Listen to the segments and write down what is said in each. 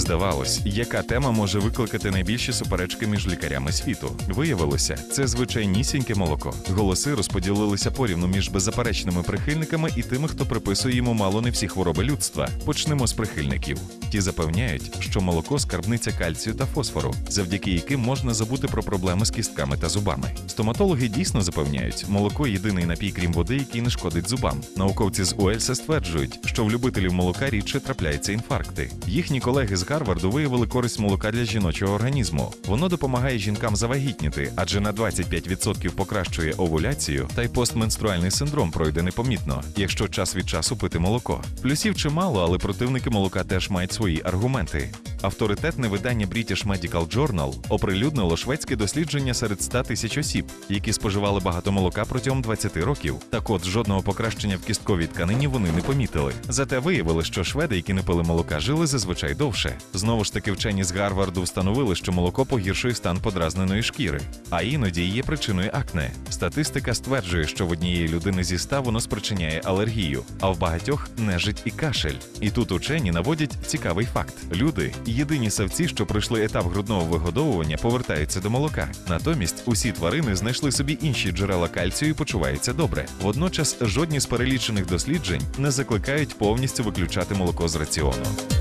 Здавалось, яка тема може викликати найбільші суперечки між лікарями світу. Виявилося, це звичайнісіньке молоко. Голоси розподілилися порівну між беззаперечними прихильниками і тими, хто приписує йому мало не всі хвороби людства. Почнемо з прихильників. Ті запевняють, що молоко скарбниця кальцію та фосфору, завдяки яким можна забути про проблеми з кістками та зубами. Стоматологи дійсно запевняють, молоко єдиний напій, крім води, який не шкодить зубам. Науковці з Уельса стверджують, що в любителів молока рідше трапляються інфаркти. Їхні колеги з Гарварду виявили користь молока для жіночого організму. Воно допомагає жінкам завагітніти, адже на 25% покращує овуляцію, та й постменструальний синдром пройде непомітно, якщо час від часу пити молоко. Плюсів чимало, але противники молока теж мають свої аргументи. Авторитетне видання British Medical Journal оприлюднило шведське дослідження серед 100 тисяч осіб, які споживали багато молока протягом 20 років. Так от жодного покращення в кістковій тканині вони не помітили. Зате виявили, що шведи, які не пили молока, жили зазвичай довше. Знову ж таки, вчені з Гарварду встановили, що молоко погіршує стан подразненої шкіри, а іноді є причиною акне. Статистика стверджує, що в однієї людини зі ста воно спричиняє алергію, а в багатьох нежить і кашель. І тут учені наводять цікавий факт: люди єдині савці, що пройшли етап грудного вигодовування, повертаються до молока. Натомість усі тварини знайшли собі інші джерела кальцію і почуваються добре. Водночас жодні з перелічених досліджень не закликають повністю виключати молоко з раціону.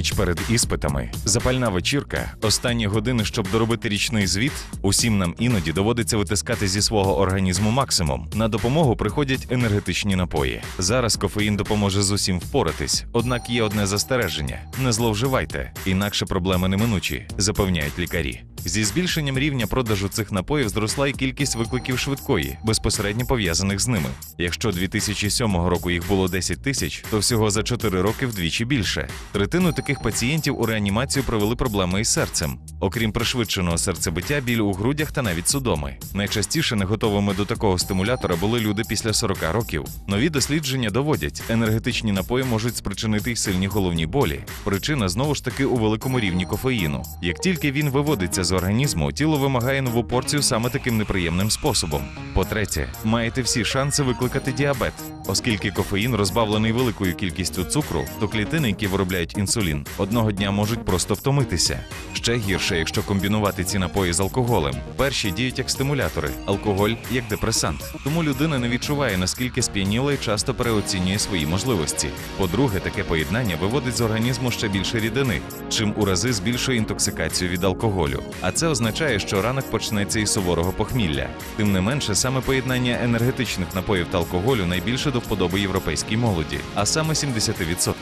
Ніч перед іспитами, запальна вечірка, останні години, щоб доробити річний звіт. Усім нам іноді доводиться витискати зі свого організму максимум. На допомогу приходять енергетичні напої. Зараз кофеїн допоможе з усім впоратись. Однак є одне застереження: не зловживайте, інакше проблеми неминучі, запевняють лікарі. Зі збільшенням рівня продажу цих напоїв зросла й кількість викликів швидкої, безпосередньо пов'язаних з ними. Якщо 2007 року їх було 10 тисяч, то всього за 4 роки вдвічі більше. Третину таких пацієнтів у реанімацію провели проблеми із серцем. Окрім пришвидшеного серцебиття, біль у грудях та навіть судоми. Найчастіше не готовими до такого стимулятора були люди після 40 років. Нові дослідження доводять, енергетичні напої можуть спричинити й сильні головні болі. Причина знову ж таки у великому рівні кофеїну. Як тільки він виводиться з організму, тіло вимагає нову порцію саме таким неприємним способом. По-третє, маєте всі шанси викликати діабет, оскільки кофеїн розбавлений великою кількістю цукру, то клітини, які виробляють інсулін, одного дня можуть просто втомитися. Ще гірше, якщо комбінувати ці напої з алкоголем. Перші діють як стимулятори, алкоголь як депресант. Тому людина не відчуває, наскільки сп'яніла і часто переоцінює свої можливості. По-друге, таке поєднання виводить з організму ще більше рідини, чим у рази збільшує інтоксикацію від алкоголю. А це означає, що ранок почнеться із суворого похмілля. Тим не менше, саме поєднання енергетичних напоїв та алкоголю найбільше до вподоби європейській молоді, а саме 70%.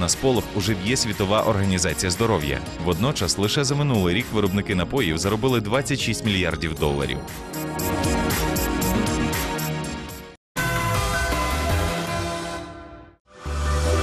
На сполох уже б'є світова організація здоров'я. Водночас лише за минулий рік виробники напоїв заробили 26 мільярдів доларів.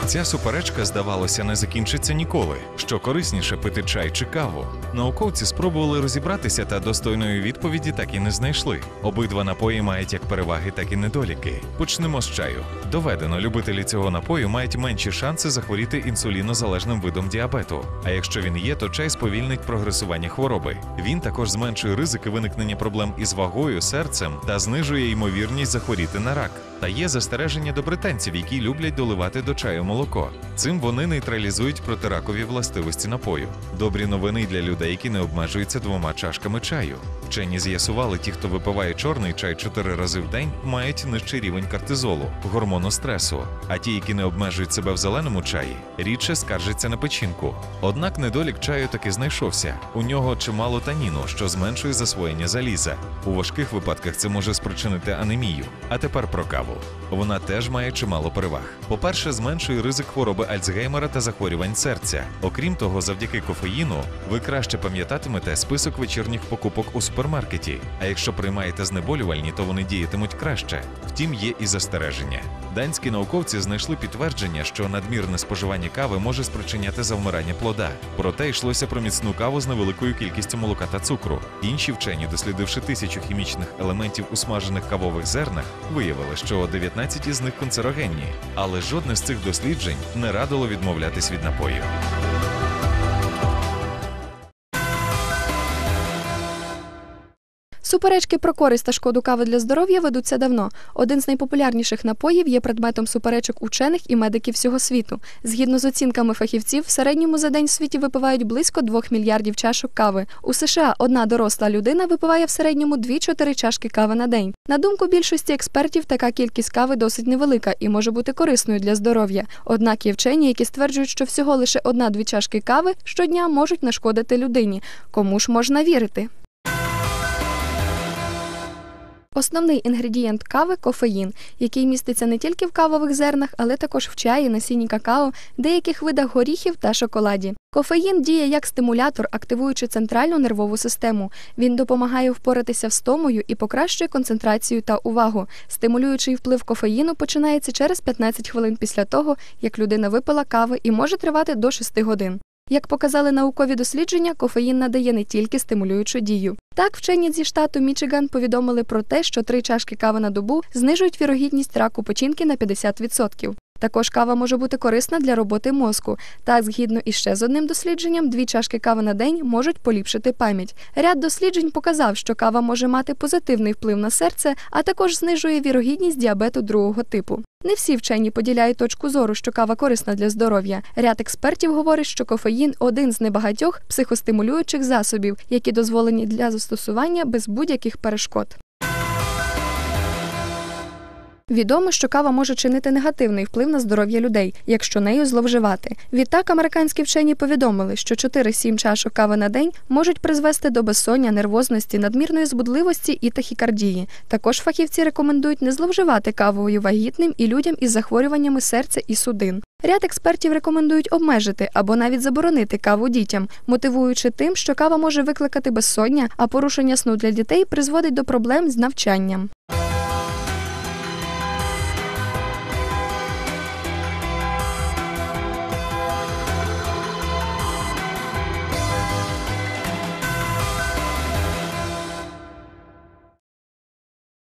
Ця суперечка, здавалося, не закінчиться ніколи. Що корисніше пити чай чи каву. Науковці спробували розібратися та достойної відповіді так і не знайшли. Обидва напої мають як переваги, так і недоліки. Почнемо з чаю. Доведено, любителі цього напою мають менші шанси захворіти інсулінозалежним видом діабету. А якщо він є, то чай сповільнить прогресування хвороби. Він також зменшує ризики виникнення проблем із вагою, серцем та знижує ймовірність захворіти на рак. Та є застереження до британців, які люблять доливати до чаю молоко. Цим вони нейтралізують протиракові властивості напою. Добрі новини для людей, які не обмежуються двома чашками чаю. Вчені з'ясували, ті, хто випиває чорний чай чотири рази в день, мають нижчий рівень кортизолу, гормону стресу. А ті, які не обмежують себе в зеленому чаї, рідше скаржаться на печінку. Однак недолік чаю таки знайшовся. У нього чимало таніну, що зменшує засвоєння заліза. У важких випадках це може спричинити анемію. А тепер про каву. Вона теж має чимало переваг. По-перше, зменшує ризик хвороби Альцгеймера та захворювань серця. Окрім того, завдяки кофеїну ви краще пам'ятатимете список вечірніх покупок у супермаркеті. А якщо приймаєте знеболювальні, то вони діятимуть краще. Втім, є і застереження. Данські науковці знайшли підтвердження, що надмірне споживання кави може спричиняти завмирання плода. Проте йшлося про міцну каву з невеликою кількістю молока та цукру. Інші вчені, дослідивши тисячу хімічних елементів у смажених кавових зернах, виявили, що 19 із них канцерогенні. Але жодне з цих досліджень не радило відмовлятись від напоїв. Суперечки про користь та шкоду кави для здоров'я ведуться давно. Один з найпопулярніших напоїв є предметом суперечок учених і медиків всього світу. Згідно з оцінками фахівців, в середньому за день в світі випивають близько 2 мільярдів чашок кави. У США одна доросла людина випиває в середньому 2-4 чашки кави на день. На думку більшості експертів, така кількість кави досить невелика і може бути корисною для здоров'я. Однак є вчені, які стверджують, що всього лише одна-дві чашки кави щодня можуть нашкодити людині. Кому ж можна вірити? Основний інгредієнт кави кофеїн, який міститься не тільки в кавових зернах, але також в чаї, насінні какао, деяких видах горіхів та шоколаді. Кофеїн діє як стимулятор, активуючи центральну нервову систему. Він допомагає впоратися з томою і покращує концентрацію та увагу. Стимулюючий вплив кофеїну починається через 15 хвилин після того, як людина випила кави і може тривати до 6 годин. Як показали наукові дослідження, кофеїн надає не тільки стимулюючу дію. Так, вчені зі штату Мічиган повідомили про те, що три чашки кави на добу знижують вірогідність раку печінки на 50%. Також кава може бути корисна для роботи мозку. Так, згідно із ще з одним дослідженням, дві чашки кави на день можуть поліпшити пам'ять. Ряд досліджень показав, що кава може мати позитивний вплив на серце, а також знижує вірогідність діабету другого типу. Не всі вчені поділяють точку зору, що кава корисна для здоров'я. Ряд експертів говорить, що кофеїн один з небагатьох психостимулюючих засобів, які дозволені для застосування без будь-яких перешкод. Відомо, що кава може чинити негативний вплив на здоров'я людей, якщо нею зловживати. Відтак, американські вчені повідомили, що 4-7 чашок кави на день можуть призвести до безсоння, нервозності, надмірної збудливості і тахікардії. Також фахівці рекомендують не зловживати кавою вагітним і людям із захворюваннями серця і судин. Ряд експертів рекомендують обмежити або навіть заборонити каву дітям, мотивуючи тим, що кава може викликати безсоння, а порушення сну для дітей призводить до проблем з навчанням.